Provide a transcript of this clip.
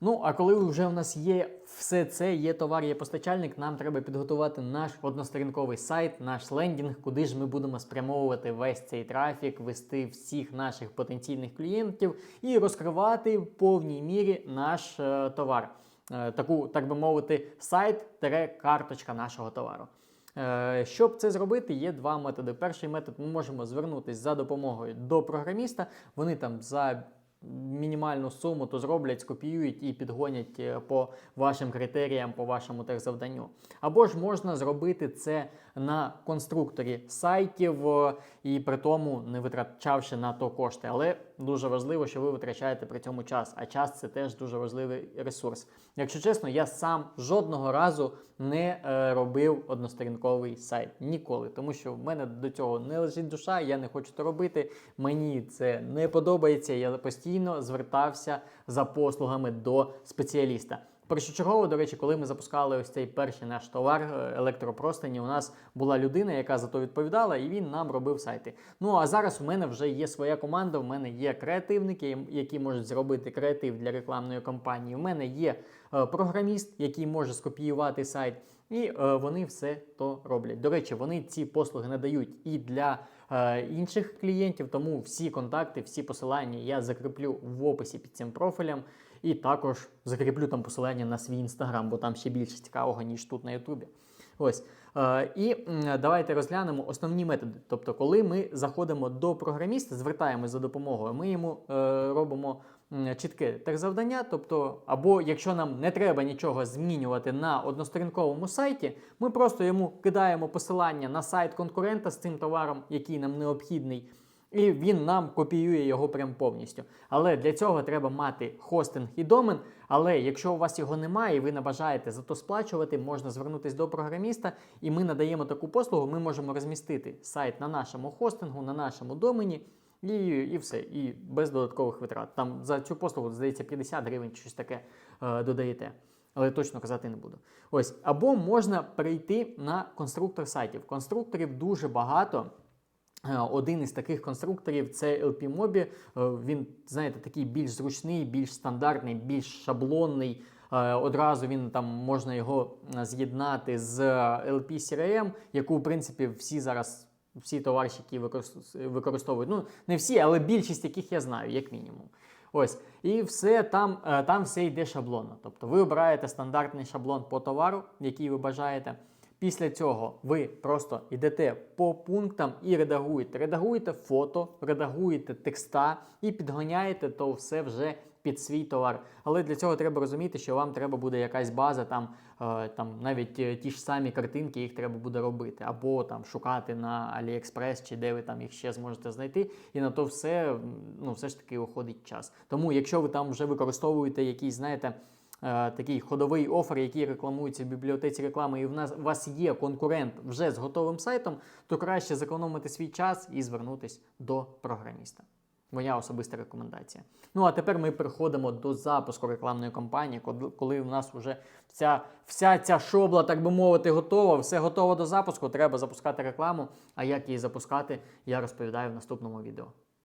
Ну, а коли вже у нас є все це, є товар, є постачальник, нам треба підготувати наш односторінковий сайт, наш лендінг, куди ж ми будемо спрямовувати весь цей трафік, вести всіх наших потенційних клієнтів і розкривати в повній мірі наш е, товар. Е, таку, так би мовити, сайт-карточка нашого товару. Е, Щоб це зробити, є два методи. Перший метод ми можемо звернутися за допомогою до програміста. Вони там за мінімальну суму то зроблять, скопіюють і підгонять е, по вашим критеріям, по вашому техзавданню. Або ж можна зробити це на конструкторі сайтів е, і при тому не витрачавши на то кошти. Але дуже важливо, що ви витрачаєте при цьому час. А час це теж дуже важливий ресурс. Якщо чесно, я сам жодного разу не е, робив односторінковий сайт ніколи, тому що в мене до цього не лежить душа, я не хочу це робити. Мені це не подобається. Я постійно звертався за послугами до спеціаліста. Першочергово, до речі, коли ми запускали ось цей перший наш товар е, електропростині, у нас була людина, яка за то відповідала, і він нам робив сайти. Ну а зараз у мене вже є своя команда. У мене є креативники, які можуть зробити креатив для рекламної кампанії. У мене є е, програміст, який може скопіювати сайт. І е, вони все то роблять. До речі, вони ці послуги надають і для е, інших клієнтів, тому всі контакти, всі посилання я закріплю в описі під цим профілем. І також закріплю там посилання на свій інстаграм, бо там ще більше цікавого, ніж тут на Ютубі. Ось. Е, і давайте розглянемо основні методи. Тобто, коли ми заходимо до програміста, звертаємось за допомогою, ми йому е, робимо чітке техзавдання. Тобто, або якщо нам не треба нічого змінювати на односторінковому сайті, ми просто йому кидаємо посилання на сайт конкурента з цим товаром, який нам необхідний. І він нам копіює його прям повністю. Але для цього треба мати хостинг і домен. Але якщо у вас його немає, і ви не бажаєте за то сплачувати, можна звернутися до програміста, і ми надаємо таку послугу. Ми можемо розмістити сайт на нашому хостингу, на нашому домені. І, і все, і без додаткових витрат. Там за цю послугу, здається, 50 гривень чи щось таке е, додаєте. Але точно казати не буду. Ось, або можна перейти на конструктор сайтів. Конструкторів дуже багато. Е, Один із таких конструкторів це LP-Mobi. Е, Він, знаєте, такий більш зручний, більш стандартний, більш шаблонний. Е, Одразу він там можна його з'єднати з LP CRM, яку, в принципі, всі зараз. Всі товарщики використ- використовують. Ну, не всі, але більшість яких я знаю, як мінімум. Ось. І все там, там все йде шаблонно. Тобто ви обираєте стандартний шаблон по товару, який ви бажаєте. Після цього ви просто йдете по пунктам і редагуєте. Редагуєте фото, редагуєте текста і підганяєте то все вже під свій товар. Але для цього треба розуміти, що вам треба буде якась база, там, е, там навіть е, ті ж самі картинки, їх треба буде робити, або там шукати на AliExpress, чи де ви там їх ще зможете знайти. І на то все ну, все ж таки уходить час. Тому, якщо ви там вже використовуєте якісь, знаєте. Е, Такий ходовий офер, який рекламується в бібліотеці реклами, і в нас у вас є конкурент вже з готовим сайтом, то краще зекономити свій час і звернутися до програміста. Моя особиста рекомендація. Ну а тепер ми переходимо до запуску рекламної кампанії, коли- в нас вже вся, вся ця шобла, так би мовити, готова, все готово до запуску. Треба запускати рекламу. А як її запускати, я розповідаю в наступному відео.